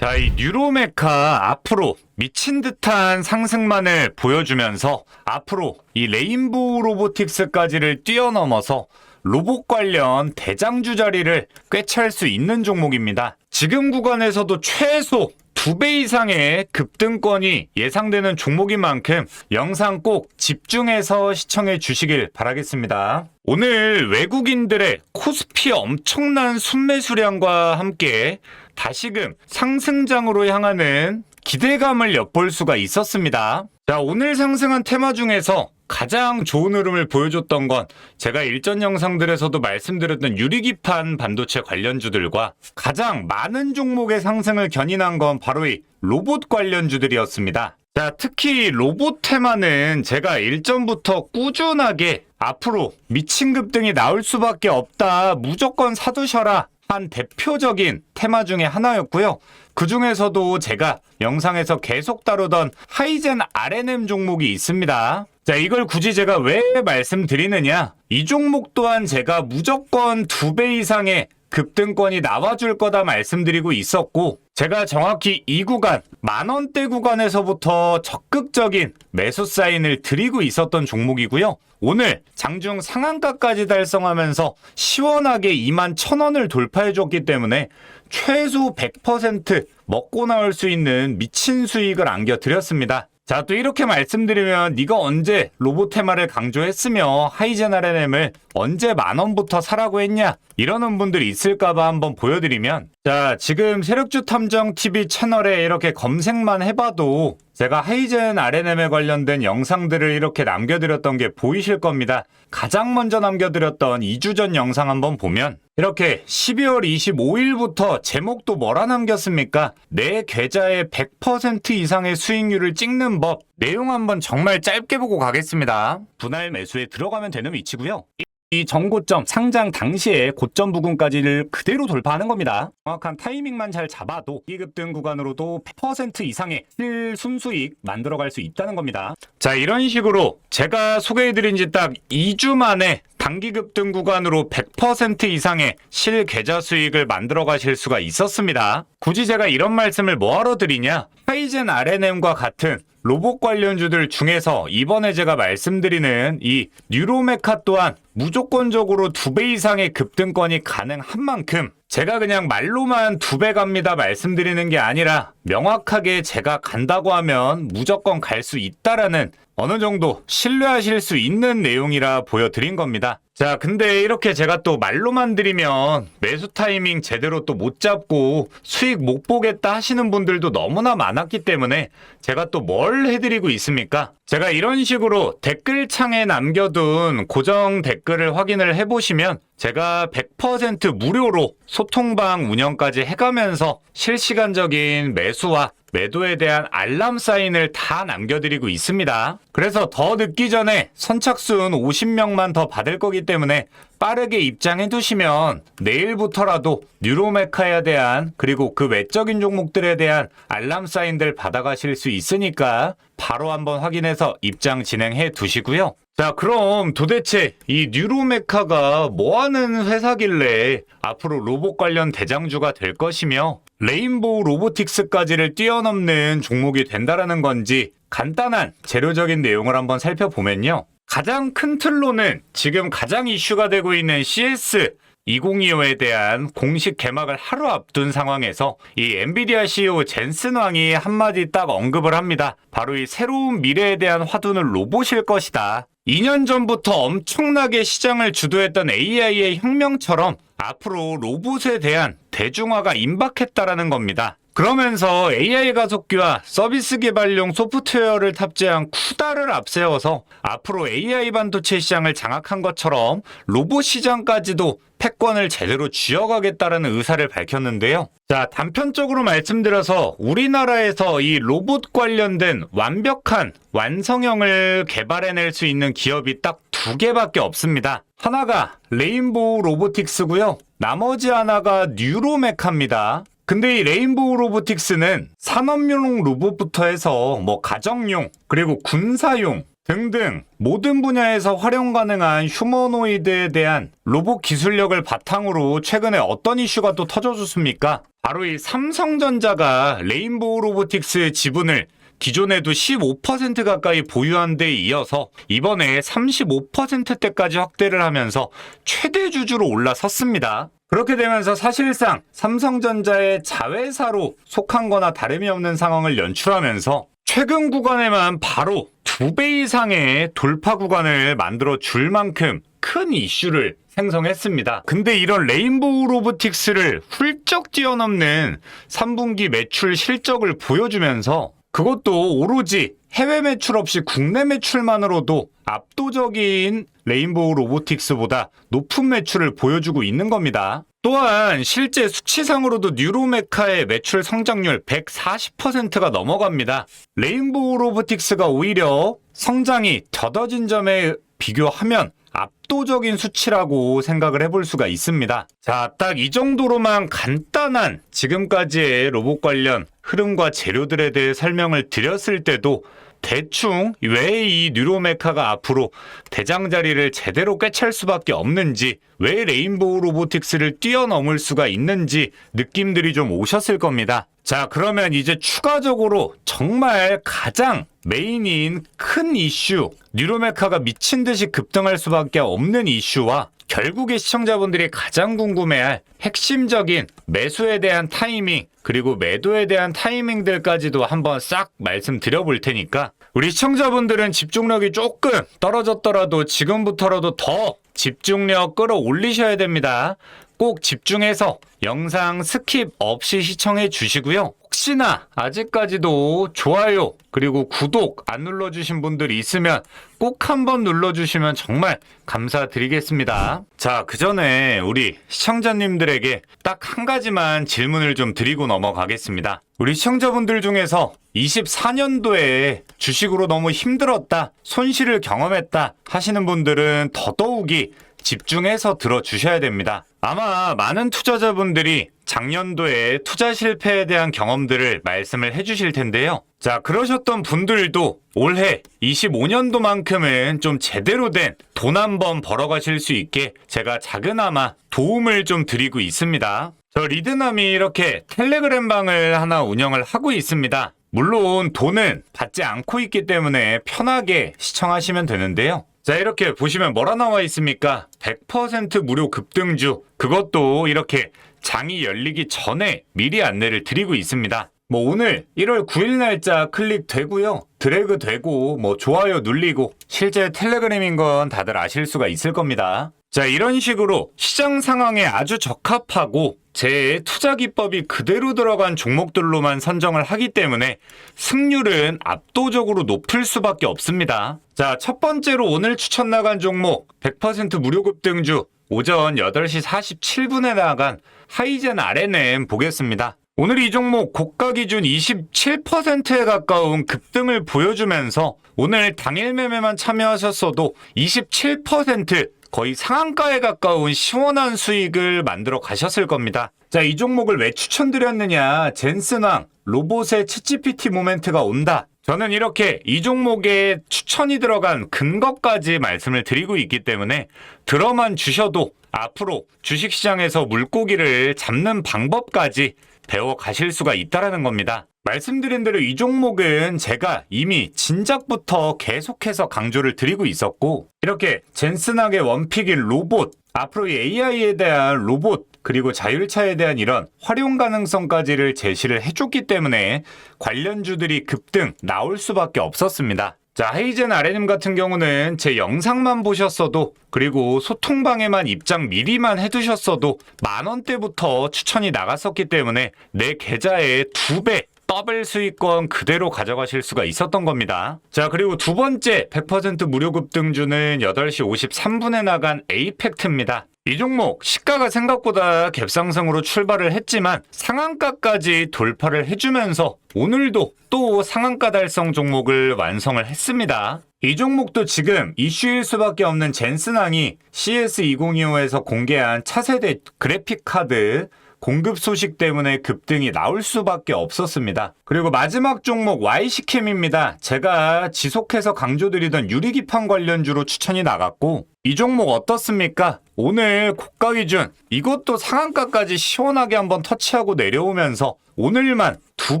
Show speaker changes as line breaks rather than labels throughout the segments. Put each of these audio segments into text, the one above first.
자, 이 뉴로메카 앞으로 미친 듯한 상승만을 보여주면서 앞으로 이 레인보우 로보틱스까지를 뛰어넘어서 로봇 관련 대장주 자리를 꿰찰 수 있는 종목입니다. 지금 구간에서도 최소 두배 이상의 급등권이 예상되는 종목인 만큼 영상 꼭 집중해서 시청해 주시길 바라겠습니다. 오늘 외국인들의 코스피 엄청난 순매수량과 함께 다시금 상승장으로 향하는 기대감을 엿볼 수가 있었습니다. 자, 오늘 상승한 테마 중에서 가장 좋은 흐름을 보여줬던 건 제가 일전 영상들에서도 말씀드렸던 유리기판 반도체 관련주들과 가장 많은 종목의 상승을 견인한 건 바로 이 로봇 관련주들이었습니다. 자, 특히 로봇 테마는 제가 일전부터 꾸준하게 앞으로 미친 급 등이 나올 수밖에 없다. 무조건 사두셔라. 한 대표적인 테마 중에 하나였고요. 그 중에서도 제가 영상에서 계속 다루던 하이젠 RNM 종목이 있습니다. 자, 이걸 굳이 제가 왜 말씀드리느냐? 이 종목 또한 제가 무조건 두 배 이상의 급등권이 나와줄 거다 말씀드리고 있었고, 제가 정확히 이 구간, 만원대 구간에서부터 적극적인 매수 사인을 드리고 있었던 종목이고요. 오늘 장중 상한가까지 달성하면서 시원하게 2만 1000원을 돌파해줬기 때문에 최소 100% 먹고 나올 수 있는 미친 수익을 안겨드렸습니다. 자, 또 이렇게 말씀드리면 네가 언제 로봇 테마를 강조했으며 하이젠 RNM을 언제 만 원부터 사라고 했냐? 이러는 분들이 있을까봐 한번 보여드리면 자, 지금 세력주 탐정 TV 채널에 이렇게 검색만 해봐도 제가 하이젠 RNM에 관련된 영상들을 이렇게 남겨드렸던 게 보이실 겁니다. 가장 먼저 남겨드렸던 2주 전 영상 한번 보면 이렇게 12월 25일부터 제목도 뭐라 남겼습니까? 내 계좌의 100% 이상의 수익률을 찍는 법. 내용 한번 정말 짧게 보고 가겠습니다. 분할 매수에 들어가면 되는 위치고요. 이 정고점 상장 당시에 고점 부근까지를 그대로 돌파하는 겁니다. 정확한 타이밍만 잘 잡아도 이급등 구간으로도 100% 이상의 실 순수익 만들어갈 수 있다는 겁니다. 자 이런 식으로 제가 소개해드린 지 딱 2주 만에 단기 급 등 구간으로 100% 이상의 실 계좌 수익을 만들어 가실 수가 있었습니다. 굳이 제가 이런 말씀을 뭐하러 드리냐? 하이젠 RNM과 같은 로봇 관련주들 중에서 이번에 제가 말씀드리는 이 뉴로메카 또한 무조건적으로 두 배 이상의 급등권이 가능한 만큼 제가 그냥 말로만 두 배 갑니다 말씀드리는 게 아니라 명확하게 제가 간다고 하면 무조건 갈 수 있다라는 어느 정도 신뢰하실 수 있는 내용이라 보여드린 겁니다. 자, 근데 이렇게 제가 또 말로만 드리면 매수 타이밍 제대로 또 못 잡고 수익 못 보겠다 하시는 분들도 너무나 많았기 때문에 제가 또 뭘 해드리고 있습니까? 제가 이런 식으로 댓글창에 남겨둔 고정 댓글을 확인을 해보시면 제가 100% 무료로 소통방 운영까지 해가면서 실시간적인 매수와 매도에 대한 알람 사인을 다 남겨드리고 있습니다. 그래서 더 늦기 전에 선착순 50명만 더 받을 거기 때문에 빠르게 입장해 두시면 내일부터라도 뉴로메카에 대한 그리고 그 외적인 종목들에 대한 알람 사인들 받아가실 수 있으니까 바로 한번 확인해서 입장 진행해 두시고요. 자, 그럼 도대체 이 뉴로메카가 뭐 하는 회사길래 앞으로 로봇 관련 대장주가 될 것이며 레인보우 로보틱스까지를 뛰어넘는 종목이 된다라는 건지 간단한 재료적인 내용을 한번 살펴보면요. 가장 큰 틀로는 지금 가장 이슈가 되고 있는 CS 2025에 대한 공식 개막을 하루 앞둔 상황에서 이 엔비디아 CEO 젠슨 왕이 한마디 딱 언급을 합니다. 바로 이 새로운 미래에 대한 화두는 로봇일 것이다. 2년 전부터 엄청나게 시장을 주도했던 AI의 혁명처럼 앞으로 로봇에 대한 대중화가 임박했다라는 겁니다. 그러면서 AI 가속기와 서비스 개발용 소프트웨어를 탑재한 쿠다를 앞세워서 앞으로 AI 반도체 시장을 장악한 것처럼 로봇 시장까지도 패권을 제대로 쥐어가겠다라는 의사를 밝혔는데요. 자, 단편적으로 말씀드려서 우리나라에서 이 로봇 관련된 완벽한 완성형을 개발해낼 수 있는 기업이 딱 두 개밖에 없습니다. 하나가 레인보우 로보틱스고요. 나머지 하나가 뉴로메카입니다. 근데 이 레인보우 로보틱스는 산업용 로봇부터 해서 뭐 가정용 그리고 군사용 등등 모든 분야에서 활용 가능한 휴머노이드에 대한 로봇 기술력을 바탕으로 최근에 어떤 이슈가 또 터져줬습니까? 바로 이 삼성전자가 레인보우 로보틱스의 지분을 기존에도 15% 가까이 보유한 데 이어서 이번에 35%대까지 확대를 하면서 최대 주주로 올라섰습니다. 그렇게 되면서 사실상 삼성전자의 자회사로 속한 거나 다름이 없는 상황을 연출하면서 최근 구간에만 바로 두 배 이상의 돌파 구간을 만들어 줄 만큼 큰 이슈를 생성했습니다. 근데 이런 레인보우 로보틱스를 훌쩍 뛰어넘는 3분기 매출 실적을 보여주면서 그것도 오로지 해외 매출 없이 국내 매출만으로도 압도적인 레인보우 로보틱스보다 높은 매출을 보여주고 있는 겁니다. 또한 실제 수치상으로도 뉴로메카의 매출 성장률 140%가 넘어갑니다. 레인보우 로보틱스가 오히려 성장이 더뎌진 점에 비교하면 압도적인 수치라고 생각을 해볼 수가 있습니다. 자, 딱 이 정도로만 간단한 지금까지의 로봇 관련 흐름과 재료들에 대해 설명을 드렸을 때도 대충 왜 이 뉴로메카가 앞으로 대장 자리를 제대로 꿰찰 수밖에 없는지, 왜 레인보우 로보틱스를 뛰어넘을 수가 있는지 느낌들이 좀 오셨을 겁니다. 자, 그러면 이제 추가적으로 정말 가장 메인인 큰 이슈, 뉴로메카가 미친 듯이 급등할 수밖에 없는 이슈와 결국에 시청자분들이 가장 궁금해할 핵심적인 매수에 대한 타이밍 그리고 매도에 대한 타이밍들까지도 한번 싹 말씀드려 볼 테니까 우리 시청자분들은 집중력이 조금 떨어졌더라도 지금부터라도 더 집중력 끌어올리셔야 됩니다. 꼭 집중해서 영상 스킵 없이 시청해 주시고요. 혹시나 아직까지도 좋아요 그리고 구독 안 눌러주신 분들이 있으면 꼭 한번 눌러주시면 정말 감사드리겠습니다. 자, 그 전에 우리 시청자님들에게 딱 한 가지만 질문을 좀 드리고 넘어가겠습니다. 우리 시청자분들 중에서 24년도에 주식으로 너무 힘들었다, 손실을 경험했다 하시는 분들은 더더욱이 집중해서 들어주셔야 됩니다. 아마 많은 투자자분들이 작년도에 투자 실패에 대한 경험들을 말씀을 해주실 텐데요. 자, 그러셨던 분들도 올해 25년도만큼은 좀 제대로 된 돈 한번 벌어가실 수 있게 제가 작은아마 도움을 좀 드리고 있습니다. 저 리드남이 이렇게 텔레그램 방을 하나 운영을 하고 있습니다. 물론 돈은 받지 않고 있기 때문에 편하게 시청하시면 되는데요. 자, 이렇게 보시면 뭐라 나와 있습니까? 100% 무료 급등주. 그것도 이렇게 장이 열리기 전에 미리 안내를 드리고 있습니다. 뭐 오늘 1월 9일 날짜 클릭되고요. 드래그 되고 뭐 좋아요 눌리고 실제 텔레그램인 건 다들 아실 수가 있을 겁니다. 자, 이런 식으로 시장 상황에 아주 적합하고 제 투자 기법이 그대로 들어간 종목들로만 선정을 하기 때문에 승률은 압도적으로 높을 수밖에 없습니다. 자, 첫 번째로 오늘 추천 나간 종목 100% 무료 급 등주 오전 8시 47분에 나간 하이젠 RNM 보겠습니다. 오늘 이 종목 고가 기준 27%에 가까운 급등을 보여주면서 오늘 당일 매매만 참여하셨어도 27% 거의 상한가에 가까운 시원한 수익을 만들어 가셨을 겁니다. 자, 이 종목을 왜 추천드렸느냐? 젠슨왕, 로봇의 챗GPT 모멘트가 온다. 저는 이렇게 이 종목에 추천이 들어간 근거까지 말씀을 드리고 있기 때문에 들어만 주셔도 앞으로 주식시장에서 물고기를 잡는 방법까지 배워 가실 수가 있다라는 겁니다. 말씀드린 대로 이 종목은 제가 이미 진작부터 계속해서 강조를 드리고 있었고 이렇게 젠슨하게 원픽인 로봇 앞으로 이 AI에 대한 로봇 그리고 자율차에 대한 이런 활용 가능성까지를 제시를 해줬기 때문에 관련주들이 급등 나올 수밖에 없었습니다. 자, 하이젠 아레님 같은 경우는 제 영상만 보셨어도 그리고 소통방에만 입장 미리만 해두셨어도 만 원대부터 추천이 나갔었기 때문에 내 계좌에 두배 더블 수익권 그대로 가져가실 수가 있었던 겁니다. 자, 그리고 두 번째 100% 무료 급등주는 8시 53분에 나간 에이펙트입니다. 이 종목 시가가 생각보다 갭상승으로 출발을 했지만 상한가까지 돌파를 해주면서 오늘도 또 상한가 달성 종목을 완성을 했습니다. 이 종목도 지금 이슈일 수밖에 없는 젠슨항이 CS2025에서 공개한 차세대 그래픽 카드 공급 소식 때문에 급등이 나올 수밖에 없었습니다. 그리고 마지막 종목 Y시캠입니다. 제가 지속해서 강조드리던 유리기판 관련주로 추천이 나갔고 이 종목 어떻습니까? 오늘 고가 기준 이것도 상한가까지 시원하게 한번 터치하고 내려오면서 오늘만 두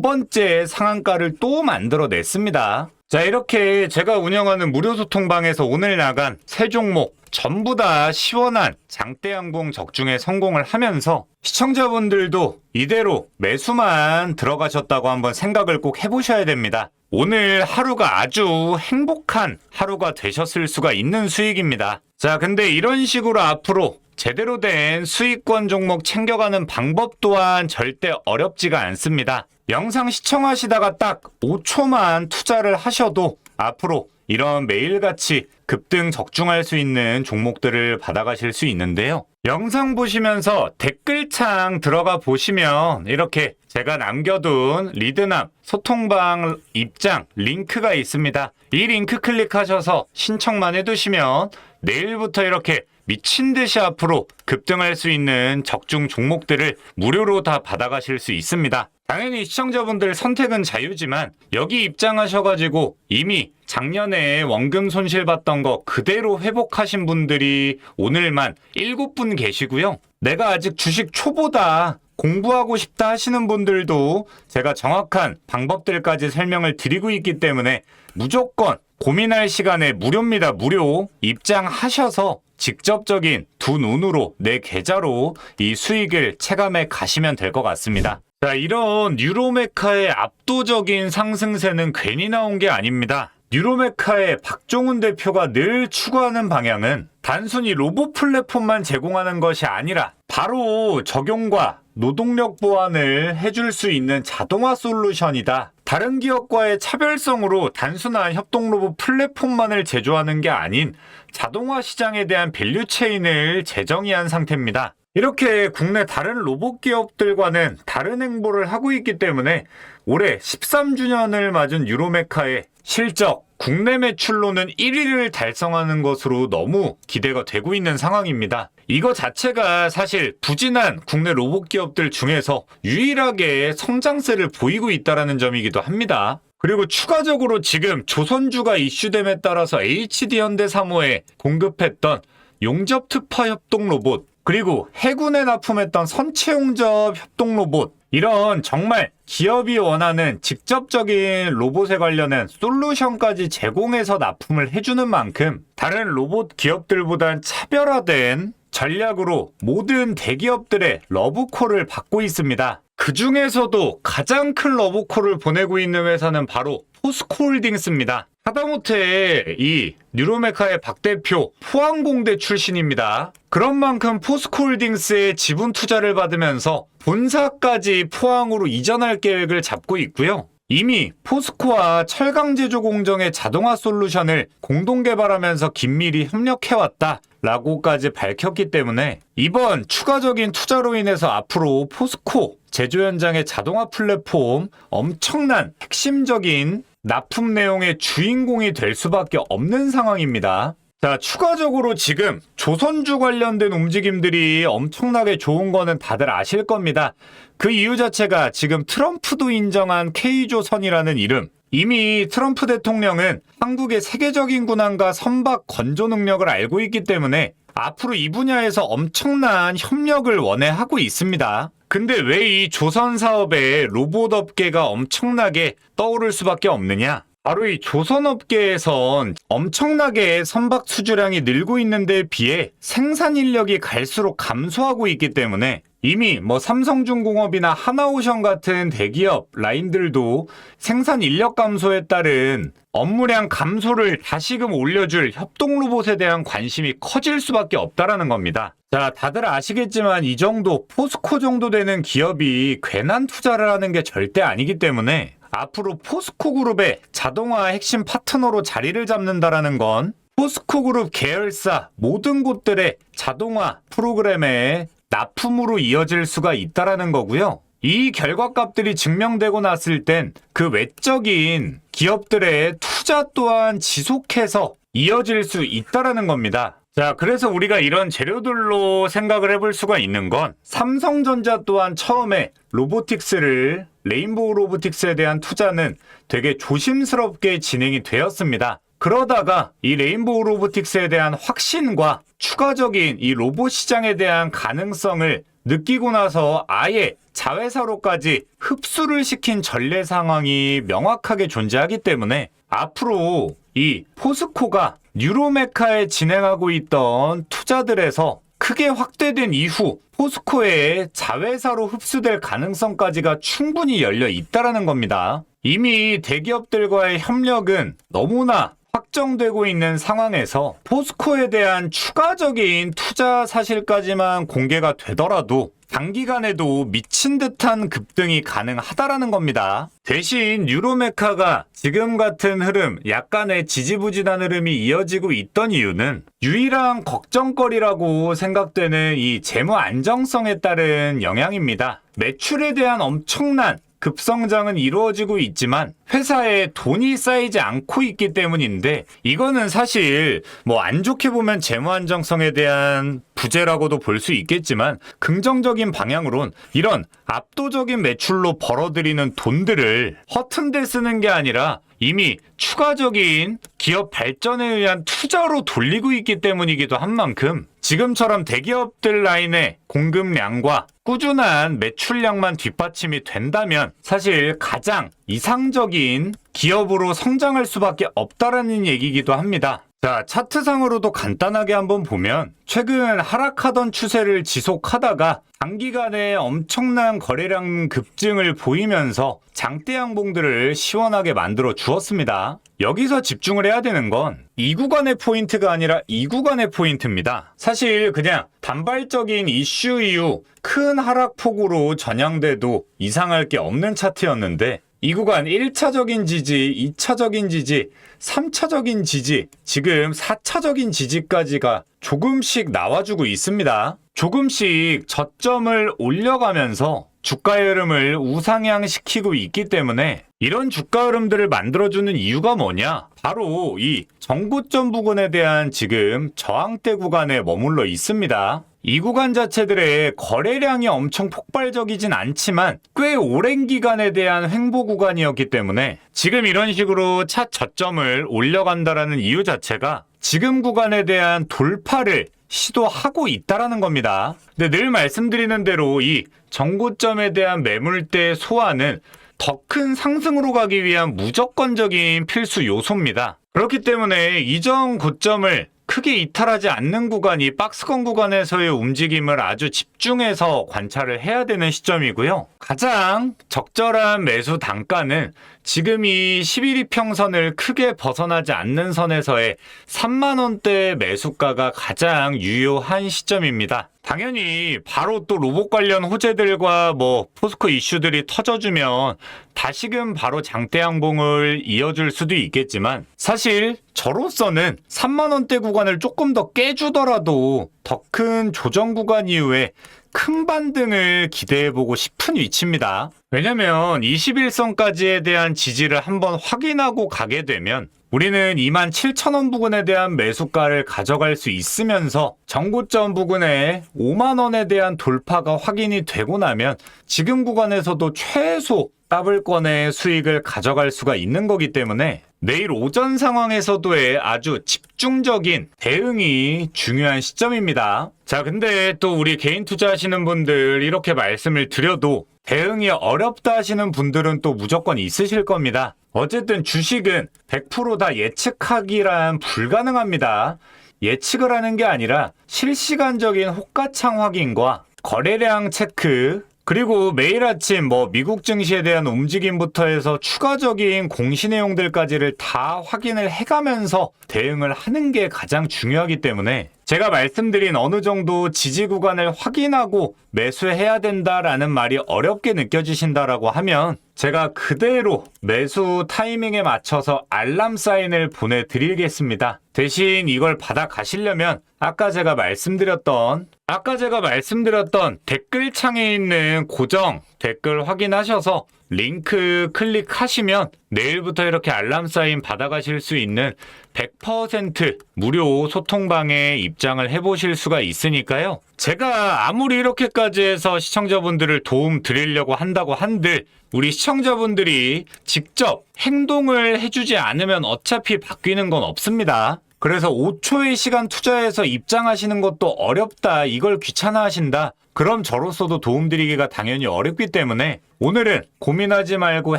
번째 상한가를 또 만들어냈습니다. 자 이렇게 제가 운영하는 무료 소통방에서 오늘 나간 세 종목 전부 다 시원한 장대양봉 적중에 성공을 하면서 시청자분들도 이대로 매수만 들어가셨다고 한번 생각을 꼭 해보셔야 됩니다. 오늘 하루가 아주 행복한 하루가 되셨을 수가 있는 수익입니다. 자, 근데 이런 식으로 앞으로 제대로 된 수익권 종목 챙겨가는 방법 또한 절대 어렵지가 않습니다. 영상 시청하시다가 딱 5초만 투자를 하셔도 앞으로 이런 매일같이 급등 적중할 수 있는 종목들을 받아가실 수 있는데요. 영상 보시면서 댓글창 들어가 보시면 이렇게 제가 남겨둔 리드남 소통방 입장 링크가 있습니다. 이 링크 클릭하셔서 신청만 해두시면 내일부터 이렇게 미친 듯이 앞으로 급등할 수 있는 적중 종목들을 무료로 다 받아가실 수 있습니다. 당연히 시청자분들 선택은 자유지만 여기 입장하셔가지고 이미 작년에 원금 손실 봤던 거 그대로 회복하신 분들이 오늘만 7분 계시고요. 내가 아직 주식 초보다 공부하고 싶다 하시는 분들도 제가 정확한 방법들까지 설명을 드리고 있기 때문에 무조건 고민할 시간에 무료입니다. 무료. 입장하셔서 직접적인 두 눈으로 내 계좌로 이 수익을 체감해 가시면 될 것 같습니다. 자, 이런 뉴로메카의 압도적인 상승세는 괜히 나온 게 아닙니다. 뉴로메카의 박종훈 대표가 늘 추구하는 방향은 단순히 로봇 플랫폼만 제공하는 것이 아니라 바로 적용과 노동력 보완을 해줄 수 있는 자동화 솔루션이다. 다른 기업과의 차별성으로 단순한 협동 로봇 플랫폼만을 제조하는 게 아닌 자동화 시장에 대한 밸류 체인을 재정의한 상태입니다. 이렇게 국내 다른 로봇 기업들과는 다른 행보를 하고 있기 때문에 올해 13주년을 맞은 유로메카의 실적, 국내 매출로는 1위를 달성하는 것으로 너무 기대가 되고 있는 상황입니다. 이거 자체가 사실 부진한 국내 로봇 기업들 중에서 유일하게 성장세를 보이고 있다는 점이기도 합니다. 그리고 추가적으로 지금 조선주가 이슈됨에 따라서 HD 현대사무에 공급했던 용접 특파 협동 로봇 그리고 해군에 납품했던 선체 용접 협동 로봇 이런 정말 기업이 원하는 직접적인 로봇에 관련한 솔루션까지 제공해서 납품을 해주는 만큼 다른 로봇 기업들보단 차별화된 전략으로 모든 대기업들의 러브콜을 받고 있습니다. 그 중에서도 가장 큰 러브콜을 보내고 있는 회사는 바로 포스코홀딩스입니다. 하다못해 이 뉴로메카의 박 대표 포항공대 출신입니다. 그런 만큼 포스코홀딩스의 지분 투자를 받으면서 본사까지 포항으로 이전할 계획을 잡고 있고요. 이미 포스코와 철강 제조 공정의 자동화 솔루션을 공동 개발하면서 긴밀히 협력해왔다. 라고까지 밝혔기 때문에 이번 추가적인 투자로 인해서 앞으로 포스코 제조 현장의 자동화 플랫폼 엄청난 핵심적인 납품 내용의 주인공이 될 수밖에 없는 상황입니다. 자, 추가적으로 지금 조선주 관련된 움직임들이 엄청나게 좋은 거는 다들 아실 겁니다. 그 이유 자체가 지금 트럼프도 인정한 K조선이라는 이름. 이미 트럼프 대통령은 한국의 세계적인 군함과 선박 건조 능력을 알고 있기 때문에 앞으로 이 분야에서 엄청난 협력을 원해하고 있습니다. 근데 왜 이 조선 사업에 로봇 업계가 엄청나게 떠오를 수밖에 없느냐? 바로 이 조선업계에선 엄청나게 선박 수주량이 늘고 있는 데 비해 생산 인력이 갈수록 감소하고 있기 때문에 이미 뭐 삼성중공업이나 하나오션 같은 대기업 라인들도 생산 인력 감소에 따른 업무량 감소를 다시금 올려줄 협동 로봇에 대한 관심이 커질 수밖에 없다라는 겁니다. 자, 다들 아시겠지만 이 정도 포스코 정도 되는 기업이 괜한 투자를 하는 게 절대 아니기 때문에 앞으로 포스코 그룹의 자동화 핵심 파트너로 자리를 잡는다라는 건 포스코 그룹 계열사 모든 곳들의 자동화 프로그램에 납품으로 이어질 수가 있다라는 거고요. 이 결과값들이 증명되고 났을 땐 그 외적인 기업들의 투자 또한 지속해서 이어질 수 있다라는 겁니다. 자, 그래서 우리가 이런 재료들로 생각을 해볼 수가 있는 건 삼성전자 또한 처음에 로보틱스를 레인보우 로보틱스에 대한 투자는 되게 조심스럽게 진행이 되었습니다. 그러다가 이 레인보우 로보틱스에 대한 확신과 추가적인 이 로봇 시장에 대한 가능성을 느끼고 나서 아예 자회사로까지 흡수를 시킨 전례 상황이 명확하게 존재하기 때문에 앞으로 이 포스코가 뉴로메카에 진행하고 있던 투자들에서 크게 확대된 이후 포스코의 자회사로 흡수될 가능성까지가 충분히 열려 있다라는 겁니다. 이미 대기업들과의 협력은 너무나 확정되고 있는 상황에서 포스코에 대한 추가적인 투자 사실까지만 공개가 되더라도 단기간에도 미친 듯한 급등이 가능하다라는 겁니다. 대신 유로메카가 지금 같은 흐름, 약간의 지지부진한 흐름이 이어지고 있던 이유는 유일한 걱정거리라고 생각되는 이 재무 안정성에 따른 영향입니다. 매출에 대한 엄청난 급성장은 이루어지고 있지만 회사에 돈이 쌓이지 않고 있기 때문인데 이거는 사실 뭐 안 좋게 보면 재무 안정성에 대한 부재라고도 볼 수 있겠지만 긍정적인 방향으론 이런 압도적인 매출로 벌어들이는 돈들을 허튼 데 쓰는 게 아니라 이미 추가적인 기업 발전에 의한 투자로 돌리고 있기 때문이기도 한 만큼 지금처럼 대기업들 라인의 공급량과 꾸준한 매출량만 뒷받침이 된다면 사실 가장 이상적인 기업으로 성장할 수밖에 없다라는 얘기이기도 합니다. 자, 차트상으로도 간단하게 한번 보면 최근 하락하던 추세를 지속하다가 단기간에 엄청난 거래량 급증을 보이면서 장대 양봉들을 시원하게 만들어 주었습니다. 여기서 집중을 해야 되는 건 이 구간의 포인트가 아니라 이 구간의 포인트입니다. 사실 그냥 단발적인 이슈 이후 큰 하락폭으로 전향돼도 이상할 게 없는 차트였는데 이 구간 1차적인 지지, 2차적인 지지, 3차적인 지지, 지금 4차적인 지지까지가 조금씩 나와주고 있습니다. 조금씩 저점을 올려가면서 주가의 흐름을 우상향시키고 있기 때문에 이런 주가 흐름들을 만들어주는 이유가 뭐냐? 바로 이 정고점 부근에 대한 지금 저항대 구간에 머물러 있습니다. 이 구간 자체들의 거래량이 엄청 폭발적이진 않지만 꽤 오랜 기간에 대한 횡보 구간이었기 때문에 지금 이런 식으로 차 저점을 올려간다라는 이유 자체가 지금 구간에 대한 돌파를 시도하고 있다라는 겁니다. 근데 늘 말씀드리는 대로 이 정고점에 대한 매물대 소화는 더 큰 상승으로 가기 위한 무조건적인 필수 요소입니다. 그렇기 때문에 이전 고점을 크게 이탈하지 않는 구간이 박스권 구간에서의 움직임을 아주 집중해서 관찰을 해야 되는 시점이고요. 가장 적절한 매수 단가는 지금 이 11위 평선을 크게 벗어나지 않는 선에서의 3만원대 매수가가 가장 유효한 시점입니다. 당연히 바로 또 로봇 관련 호재들과 뭐 포스코 이슈들이 터져주면 다시금 바로 장대 양봉을 이어줄 수도 있겠지만 사실 저로서는 3만원대 구간을 조금 더 깨주더라도 더 큰 조정 구간 이후에 큰 반등을 기대해보고 싶은 위치입니다. 왜냐면 21선까지에 대한 지지를 한번 확인하고 가게 되면 우리는 2만 7천 원 부근에 대한 매수가를 가져갈 수 있으면서 정고점 부근에 5만 원에 대한 돌파가 확인이 되고 나면 지금 구간에서도 최소 더블권의 수익을 가져갈 수가 있는 거기 때문에 내일 오전 상황에서도의 아주 집중적인 대응이 중요한 시점입니다. 자, 근데 또 우리 개인 투자하시는 분들 이렇게 말씀을 드려도 대응이 어렵다 하시는 분들은 또 무조건 있으실 겁니다. 어쨌든 주식은 100%다 예측하기란 불가능합니다. 예측을 하는 게 아니라 실시간적인 호가창 확인과 거래량 체크 그리고 매일 아침 뭐 미국 증시에 대한 움직임부터 해서 추가적인 공시 내용들까지를 다 확인을 해가면서 대응을 하는 게 가장 중요하기 때문에 제가 말씀드린 어느 정도 지지 구간을 확인하고 매수해야 된다라는 말이 어렵게 느껴지신다라고 하면 제가 그대로 매수 타이밍에 맞춰서 알람 사인을 보내드리겠습니다. 대신 이걸 받아 가시려면 아까 제가 말씀드렸던 아까 제가 말씀드렸던 댓글창에 있는 고정 댓글 확인하셔서 링크 클릭하시면 내일부터 이렇게 알람 사인 받아가실 수 있는 100% 무료 소통방에 입장을 해보실 수가 있으니까요. 제가 아무리 이렇게까지 해서 시청자분들을 도움 드리려고 한다고 한들 우리 시청자분들이 직접 행동을 해주지 않으면 어차피 바뀌는 건 없습니다. 그래서 5초의 시간 투자해서 입장하시는 것도 어렵다, 이걸 귀찮아 하신다. 그럼 저로서도 도움드리기가 당연히 어렵기 때문에 오늘은 고민하지 말고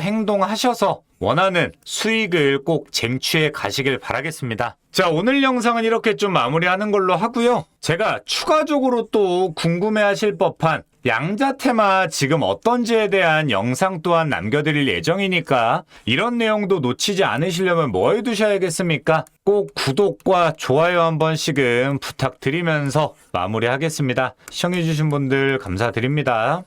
행동하셔서 원하는 수익을 꼭 쟁취해 가시길 바라겠습니다. 자, 오늘 영상은 이렇게 좀 마무리하는 걸로 하고요. 제가 추가적으로 또 궁금해 하실 법한 양자 테마 지금 어떤지에 대한 영상 또한 남겨드릴 예정이니까 이런 내용도 놓치지 않으시려면 뭐 해두셔야겠습니까? 꼭 구독과 좋아요 한 번씩은 부탁드리면서 마무리하겠습니다. 시청해주신 분들 감사드립니다.